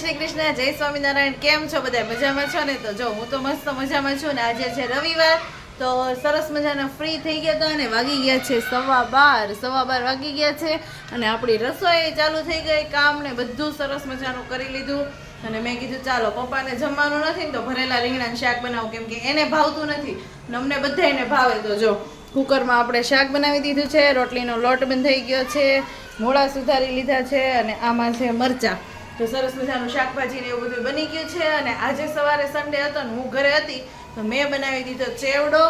શ્રી કૃષ્ણ, જય સ્વામિનારાયણ, કેમ છો બધા? મજામાં છો ને? તો જો, હું તો મસ્ત મજામાં છું ને આજે છે રવિવાર, તો સરસ મજાના ફ્રી થઈ ગયા હતા અને વાગી ગયા છે સવા બાર સવા બાર વાગી ગયા છે અને આપણી રસોઈ ચાલુ થઈ ગઈ, કામ ને બધું સરસ મજાનું કરી લીધું. અને મેં કીધું, ચાલો, પપ્પાને જમવાનું નથી ને તો ભરેલા રીંગણાનું શાક બનાવું, કેમ કે એને ભાવતું નથી. ને અમને બધાયને ભાવે. તો જો, કુકરમાં આપણે શાક બનાવી દીધું છે, રોટલીનો લોટ બંધ થઈ ગયો છે મોળા સુધારી લીધા છે અને આમાં છે મરચાં. તો સરસ મજાનું શાકભાજી ને એવું બધું બની ગયું છે અને આજે સવારે સન્ડે હતો ને હું ઘરે હતી, તો મેં બનાવી દીધો ચેવડો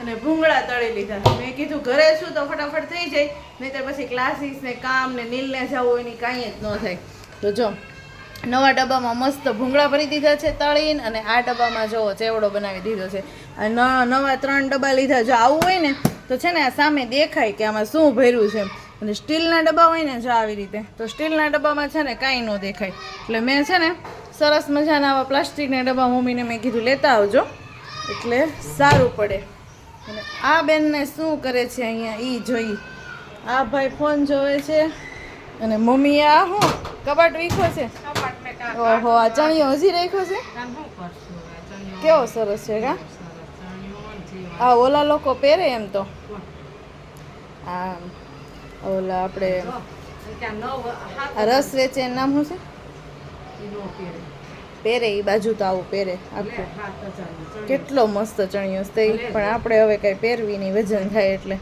અને ભૂંગળા તળી લીધા. મેં કીધું ઘરે છું તો ફટાફટ થઈ જાય, નહીંતર પછી ક્લાસીસ ને કામ ને નીલને જવું એની કાંઈ જ ન થાય. તો જો, નવા ડબ્બામાં મસ્ત ભૂંગળા ભરી દીધા છે તળીને અને આ ડબ્બામાં જો ચેવડો બનાવી દીધો છે. નવા ત્રણ ડબ્બા લીધા જો આવું હોય ને, તો છે ને સામે દેખાય કે આમાં શું ભર્યું છે. અને સ્ટીલના ડબ્બા હોય ને જો આવી રીતે તો સ્ટીલના ડબ્બામાં છે ને કાંઈ ન દેખાય. એટલે મેં છે ને સરસ મજાના આવા પ્લાસ્ટિકના ડબ્બા મમ્મીને મેં કીધું લેતા આવજો. એટલે સારું પડે. અને આ બેનને શું કરે છે અહીંયા એ જોઈ. આ ભાઈ ફોન જોવે છે અને મમ્મી આ શું કબાટ વીખો છે? ઓહો આ ચણિયો હજી રાખ્યો છે? કેવો સરસ છે કા? આ ઓલા લોકો પહેરે એમ તો. આ ઓલા આપણે રસ વેચે એનું નામ શું છે? પહેરે. એ બાજુ તો આવું પહેરે આખું. કેટલો મસ્ત ચણિયો તે પણ આપણે હવે કઈ પહેરવી નહીં વજન થાય એટલે.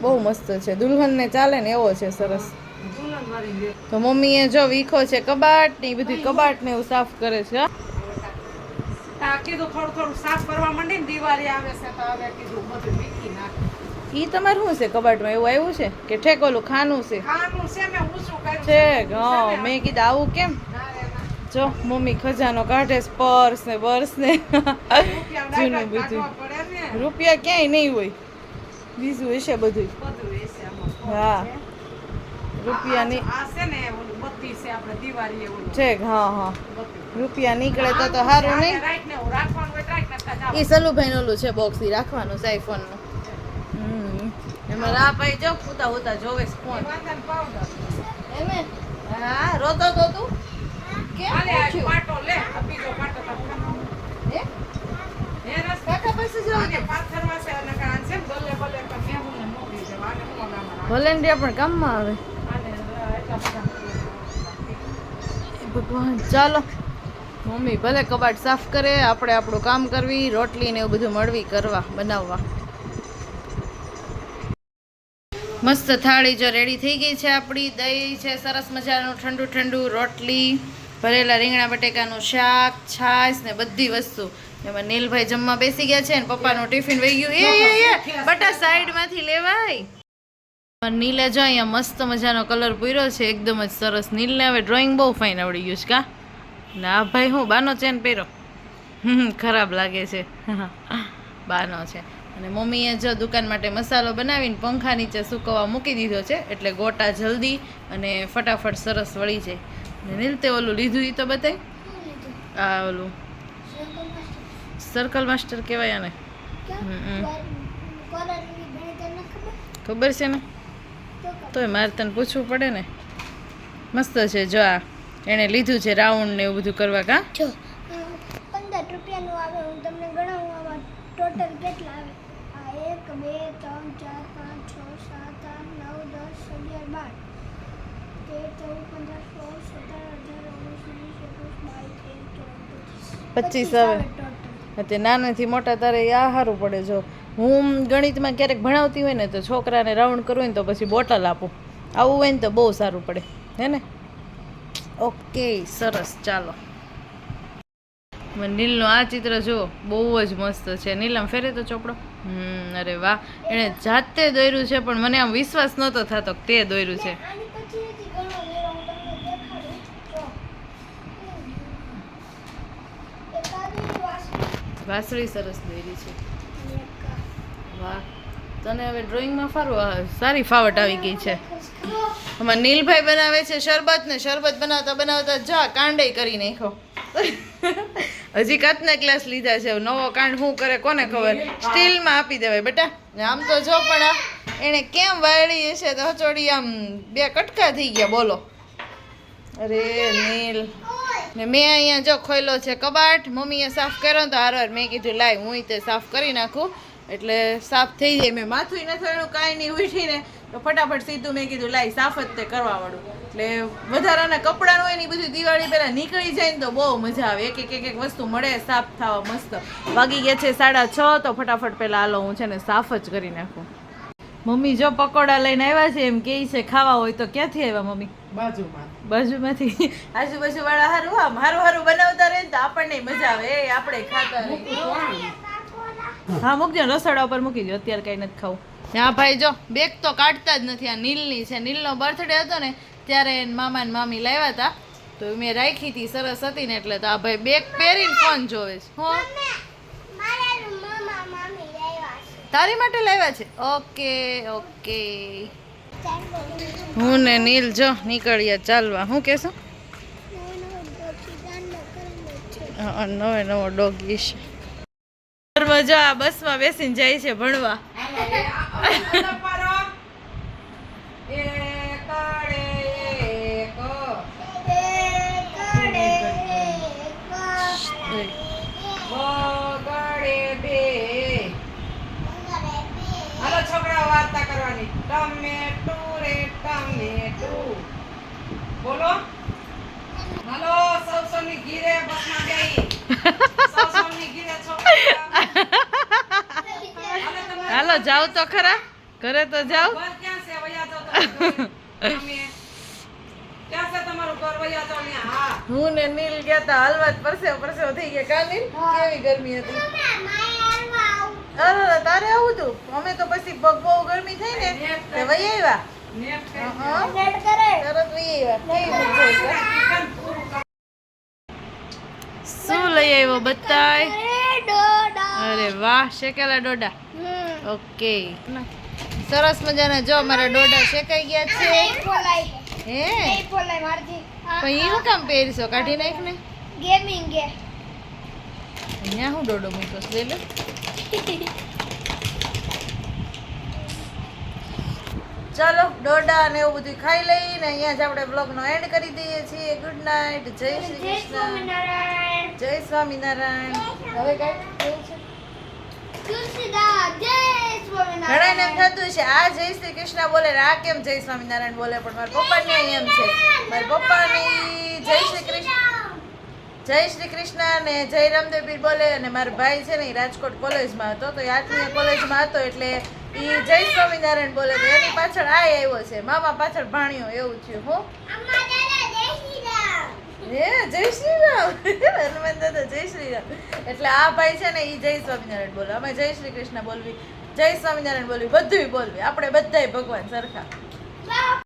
બહુ મસ્ત છે. દુલ્હનને ચાલે ને એવો છે સરસ. તો મમ્મીએ જો વીખો છે કબાટ ને એ બધી કબાટ ને એવું સાફ કરે છે હા. કીધું થોડું થોડું સાફ કરવા માંડી ને દિવાળી આવે છે તો હવે કીધું બધું વીખી નાખ ઈ તમારે શું છે? કબાટમાં એવું આવ્યું છે? કે ઠેક ઓલું ખાનું છે? ખાવાનું છે મેં ઊંચું કર્યું ઠેક હા મેં કીધું આવું કેમ? ના ના. જો મમ્મી ખજાનો કાઢે પર્સ ને બર્સ ને. જૂનું બધું. ને. રૂપિયા ક્યાંય નહીં હોય. બીજું હશે બધું. હા. રૂપિયા ની આ છે ને હા હા. રૂપિયા નીકળે તો તો સારું નહીં? ને. એ સલુભાઈ ઓલું છે બોક્સ રાખવાનું છે આઈફોનનું. આ ભાઈ જો ઉતા ઉતા જોવે ફોન એમે હા રોતો તો તું કેમ પાટો લે આપી જો પાટો. હે? હે રસ? કાકા પાસે જવું આને પાથરવા છે અને કાન છે ને ગલે બલે પણ મેં હું ને મોકલી દેવા. આને હું આમાં રાખું. વોલેન્ટિયર પણ કામમાં આવે ભગવાન ચાલો મમ્મી ભલે કબાટ સાફ કરે આપણે આપણું કામ કરવી રોટલી ને એવું બધું મળવી કરવા બનાવવા મસ્ત થાળી જો રેડી થઈ ગઈ છે આપણી. દહીં છે, સરસ મજાનું ઠંડુ ઠંડુ રોટલી, ભરેલા રીંગણા બટેકાનું શાક, છાશ ને બધી વસ્તુ. એમાં નીલભાઈ જમવા બેસી ગયા છે ને પપ્પાનું ટિફિન વહી ગયું. એ બટા સાઈડમાંથી લેવાય. નીલે જો અહીંયા મસ્ત મજાનો કલર પૂર્યો છે, એકદમ જ સરસ નીલને હવે ડ્રોઈંગ બહુ ફાઇન આવડી ગયું છે, કા? ને ભાઈ, હું બાનો ચેન પહેરો. ખરાબ લાગે છે. બાનો છે. અને મમ્મીએ જો દુકાન માટે મસાલો બનાવીને પંખા નીચે સૂકવવા મૂકી દીધો છે એટલે ગોટા જલ્દી અને ફટાફટ સરસ વળી જાય. અને નીલતે ઓલું લીધું એ તો બતાય આ ઓલું. સર્કલ માસ્ટર કહેવાય આને. ખબર? છે ને? તોય મારે તને પૂછવું પડે ને. મસ્ત છે જો આ. એણે લીધું છે રાઉન્ડ ને એવું બધું કરવા કા? પંદર રૂપિયાનું આવે હું તમને ગણાવું આમાં ટોટલ કેટલા આવે? બે ત્રણ ચાર પાંચ છ સાત આઠ નવ દસ અગિયાર બાર. તેર ચૌદ પંદર સોળ સત્તર અઢાર ઓગણીસ વીસ એકવીસ બાવીસ ત્રેવીસ ચોવીસ પચીસ. આવે તે નાનેથી મોટા તારે આ સારું પડે. જો હું ગણિતમાં ક્યારેક ભણાવતી હોય ને તો છોકરાને રાઉન્ડ કરવું હોય ને તો પછી બોટલ આપું. આવું હોય ને તો બહુ સારું પડે. હે ને? ઓકે સરસ. ચાલો. નીલનું આ ચિત્ર જો બહુ જ મસ્ત છે. નીલમ ફેરે તો ચોપડો? હમ, અરે વાહ. એણે જાતે દોર્યું છે, પણ મને આમ વિશ્વાસ નહોતો થતો તે દોર્યું છે. વાસળી સરસ દોરી છે. વાહ. તને હવે ડ્રોઈંગમાં ફારું? સારી ફાવટ આવી ગઈ છે. આમાં નીલભાઈ બનાવે છે શરબત ને શરબત બનાવતા બનાવતા જા કાંડે કરી નાખો હજી કાચના ગ્લાસ લીધા છે. નવો કાંડ શું કરે કોને ખબર? સ્ટીલમાં આપી દેવાય બેટા. ને આમ તો જો પણ એણે કેમ વાળી હશે તો હચોડી આમ બે કટકા થઈ ગયા બોલો. અરે નીલ. ને મેં અહીંયા જો ખોયલો છે કબાટ. મમ્મીએ સાફ કર્યો ને તો હારવાર મેં કીધું લાય હું તે સાફ કરી નાખું. એટલે સાફ થઈ જાય. મેં માથું નથી કાંઈ નહીં. ઉઠીને તો ફટાફટ સીધું મેં કીધું લાઈ સાફ જ તે કરવા વાળું એટલે વધારાના કપડાં હોય ને એ બધું દિવાળી પહેલાં નીકળી જાય ને તો બહુ મજા આવે. એક એક એક એક વસ્તુ મળે સાફ થવા મસ્ત. વાગી ગયા છે સાડા છ તો ફટાફટ પહેલાં હાલો હું છે ને સાફ જ કરી નાખું. મમ્મી જો પકોડા લઈને આવ્યા છે એમ કે છે ખાવા હોય તો ક્યાંથી આવ્યા મમ્મી? બાજુમાં. બાજુમાંથી. આજુબાજુ વાળા હારું આમ હારું હારું બનાવતા રહે ને તો આપણને મજા આવે. એ આપણે ખાતા રહીએ. હા મૂકજો રસોડા ઉપર મૂકી દો અત્યારે કઈ નથી ખાવું. હા ભાઈ જો બેગ તો કાઢતા જ નથી. આ નીલની છે. નીલનો બર્થડે હતો ને ત્યારે એને મામા ને મામી લાવ્યા હતા. તો મેં રાખી હતી સરસ હતી ને એટલે તો આ ભાઈ બેગ પહેરીને ફોન જોવે છે. હો. તારી માટે લાવ્યા છે? Okay okay. હું ને નીલ જો નીકળ્યા ચાલવા. હું કહેશો નવે નવો ડોગી છે. મજા આ બસમાં બેસીને જાય છે ભણવા. બોલો હાલો સૌ સૌની ઘીરે બસમાં બેહી. સૌ સૌની ઘીરે છોકરા હાલો જાઓ તો ખરા. ઘરે તો જાવ ઘર ક્યાં છે? વયા જાઓ. હા. હું ને નીલ ગયા તા હલવા પરસેવ પરસેવ થઈ ગયા. કા નીલ કેવી ગરમી હતી? અરે તારે આવું તું? અમે તો પછી બગ બહુ ગરમી થઈ ને તે વહી આવ્યા. નેટ કરી હા, તરત વહી આવ્યા. શું લઈ આવ્યો બતાય અરે વાહ શેકેલા ડોડા. ઓકે. સરસ મજાના. જો અમારા ડોડા શેકાઈ ગયા છે. હે? પણ ઈ કામ પહેરીશો? કાઢી નાખ ને ગેમિંગ ગે અહીંયા હું ડોડો મૂક્યો છે? લઈ લે. ચાલો ડોડા ને એવું બધું ખાઈ લઈને અહીંયા જ આપણે બ્લોગનો એન્ડ કરી દઈએ છીએ. ગુડ નાઇટ જય શ્રી જય કૃષ્ણ જય સ્વામિનારાયણ. હવે કાંઈ કેવું છે તુલસીદાસ જય સ્વામિનારાયણ ઘણાને એમ થતું છે આ જય શ્રી કૃષ્ણ બોલે આ કેમ જય સ્વામિનારાયણ બોલે? પણ મારા પપ્પાને એમ છે. મારા પપ્પાની જય શ્રી કૃષ્ણ. જય શ્રી કૃષ્ણ ને જય રામદેવપીર બોલે અને મારો ભાઈ છે ને એ રાજકોટ કોલેજમાં હતો તો આત્મીય કોલેજમાં હતો એટલે એ જય સ્વામિનારાયણ બોલે તો એની પાછળ આ આવ્યો છે. મામા પાછળ ભાણ્યો એવું થયું હો. હે, જય શ્રી રામ હનુમાન દાદા જય શ્રી રામ એટલે આ ભાઈ છે ને એ જય સ્વામિનારાયણ બોલે. અમે જય શ્રી કૃષ્ણ બોલવી, જય સ્વામિનારાયણ બોલવી બધું બોલવી. આપણે બધાય ભગવાન સરખા.